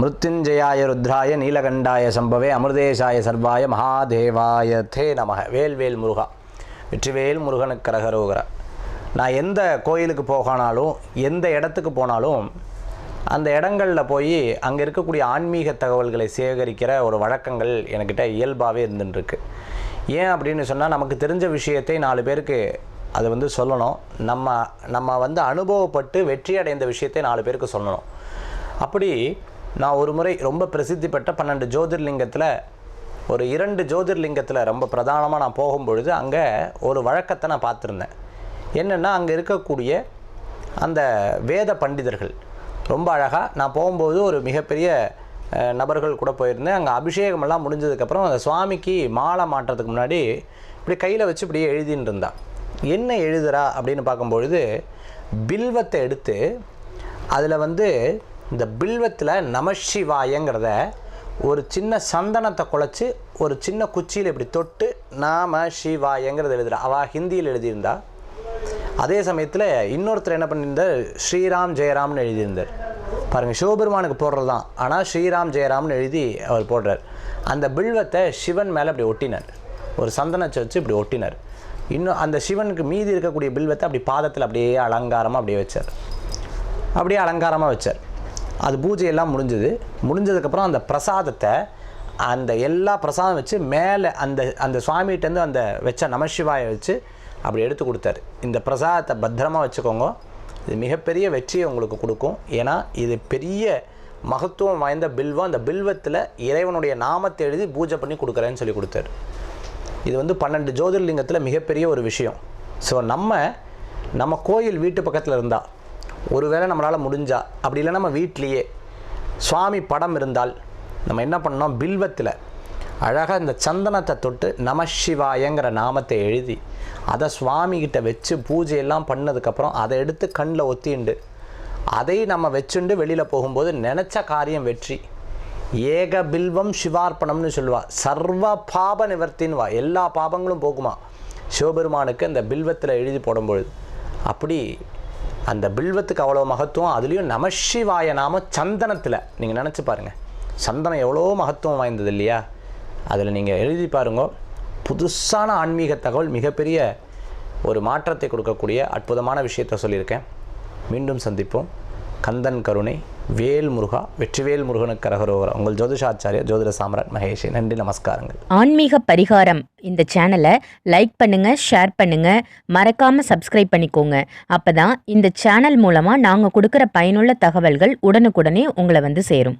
மிருத்யுஞ்சயாய ருத்ராய நீலகண்டாய சம்பவே அமிர்தேசாய சர்வாய மகாதேவாய தே நமக. வேல்வேல் முருகா. வெற்றிவேல் முருகனுக்கு கரகரோகரா. நான் எந்த கோயிலுக்கு போகானாலும் எந்த இடத்துக்கு போனாலும் அந்த இடங்களில் போய் அங்கே இருக்கக்கூடிய ஆன்மீக தகவல்களை சேகரிக்கிற ஒரு வழக்கங்கள் என்கிட்ட இயல்பாகவே இருந்துட்டுருக்கு. ஏன் அப்படின்னு சொன்னால் நமக்கு தெரிஞ்ச விஷயத்தை நாலு பேருக்கு அதை வந்து சொல்லணும். நம்ம நம்ம வந்து அனுபவப்பட்டு வெற்றி அடைந்த விஷயத்தை நாலு பேருக்கு சொல்லணும். அப்படி நான் ஒரு முறை ரொம்ப பிரசித்தி பெற்ற பன்னெண்டு ஜோதிர்லிங்கத்தில் ஒரு இரண்டு ஜோதிர்லிங்கத்தில் ரொம்ப பிரதானமாக நான் போகும்பொழுது அங்கே ஒரு வழக்கத்தை நான் பார்த்துருந்தேன். என்னென்னா அங்கே இருக்கக்கூடிய அந்த வேத பண்டிதர்கள் ரொம்ப அழகாக நான் போகும்போது ஒரு மிகப்பெரிய நபர்கள் கூட போயிருந்தேன். அங்கே அபிஷேகமெல்லாம் முடிஞ்சதுக்கப்புறம் அந்த சுவாமிக்கு மாலை மாட்டுறதுக்கு முன்னாடி இப்படி கையில் வச்சு இப்படியே எழுதின்னு இருந்தா என்ன எழுதுறா? அப்படின்னு பார்க்கும்பொழுது பில்வத்தை எடுத்து அதில் வந்து இந்த பில்வத்தில் நமசிவாயங்கிறத ஒரு சின்ன சந்தனத்தை குழச்சி ஒரு சின்ன குச்சியில் இப்படி தொட்டு நாம சிவாயங்கிறத எழுதுறா. அவள் ஹிந்தியில் எழுதியிருந்தா. அதே சமயத்தில் இன்னொருத்தர் என்ன பண்ணியிருந்தார்? ஸ்ரீராம் ஜெயராம்னு எழுதியிருந்தார். பாருங்கள் சிவபெருமானுக்கு போடுறது தான் ஆனால் ஸ்ரீராம் ஜெயராம்னு எழுதி அவர் போடுறார். அந்த பில்வத்தை சிவன் மேலே அப்படி ஒட்டினார். ஒரு சந்தனத்தை வச்சு இப்படி ஒட்டினார். இன்னும் அந்த சிவனுக்கு மீதி இருக்கக்கூடிய பில்வத்தை அப்படி பாதத்தில் அப்படியே அலங்காரமாக அப்படியே வச்சார். அப்படியே அலங்காரமாக வச்சார். அது பூஜையெல்லாம் முடிஞ்சது. முடிஞ்சதுக்கப்புறம் அந்த பிரசாதத்தை அந்த எல்லா பிரசாதம் வச்சு மேலே அந்த அந்த சுவாமிகிட்டேருந்து அந்த வச்ச நமசிவாயை வச்சு அப்படி எடுத்து கொடுத்தாரு. இந்த பிரசாதத்தை பத்திரமாக வச்சுக்கோங்க. இது மிகப்பெரிய வெற்றியை உங்களுக்கு கொடுக்கும். ஏன்னா இது பெரிய மகத்துவம் வாய்ந்த பில்வம். அந்த பில்வத்தில் இறைவனுடைய நாமத்தை எழுதி பூஜை பண்ணி கொடுக்குறேன்னு சொல்லி கொடுத்தாரு. இது வந்து பன்னெண்டு ஜோதிர்லிங்கத்தில் மிகப்பெரிய ஒரு விஷயம். ஸோ நம்ம நம்ம கோயில் வீட்டு பக்கத்தில் இருந்தால் ஒருவேளை நம்மளால் முடிஞ்சா அப்படி இல்லை நம்ம வீட்லேயே சுவாமி படம் இருந்தால் நம்ம என்ன பண்ணோம் பில்வத்தில் அழகாக இந்த சந்தனத்தை தொட்டு நமசிவாயங்கிற நாமத்தை எழுதி அதை சுவாமிகிட்ட வச்சு பூஜையெல்லாம் பண்ணதுக்கப்புறம் அதை எடுத்து கண்ணில் ஒத்திண்டு அதை நம்ம வச்சுண்டு வெளியில் போகும்போது நினச்ச காரியம் வெற்றி. ஏக பில்வம் சிவார்ப்பணம்னு சொல்லுவா. சர்வ பாப நிவர்த்தின்னு வா எல்லா பாபங்களும் போகுமா? சிவபெருமானுக்கு அந்த பில்வத்தில் எழுதி போடும்பொழுது. அப்படி அந்த பில்வத்துக்கு அவ்வளோ மகத்துவம் அதுலேயும் நமசிவாய நாம சந்தனத்தில். நீங்கள் நினச்சி பாருங்கள் சந்தனம் எவ்வளோ மகத்துவம் வாய்ந்தது இல்லையா? அதில் நீங்கள் எழுதி பாருங்க. புதுசான ஆன்மீக தகவல் மிகப்பெரிய ஒரு மாற்றத்தை கொடுக்கக்கூடிய அற்புதமான விஷயத்தை சொல்லியிருக்கேன். மீண்டும் சந்திப்போம். கந்தன் கருணை வேல் முருகா வெற்றிவேல் முருகனுக்கு கரகரோகரா. உங்கள் ஜோதிஷாச்சாரிய ஜோதிட சாம்ராட் மகேஷ். நன்றி நமஸ்காரங்கள். ஆன்மீக பரிகாரம். இந்த சேனலை லைக் பண்ணுங்கள் ஷேர் பண்ணுங்கள் மறக்காமல் சப்ஸ்கிரைப் பண்ணிக்கோங்க. அப்போ தான் இந்த சேனல் மூலமாக நாங்கள் கொடுக்குற பயனுள்ள தகவல்கள் உடனுக்குடனே உங்களை வந்து சேரும்.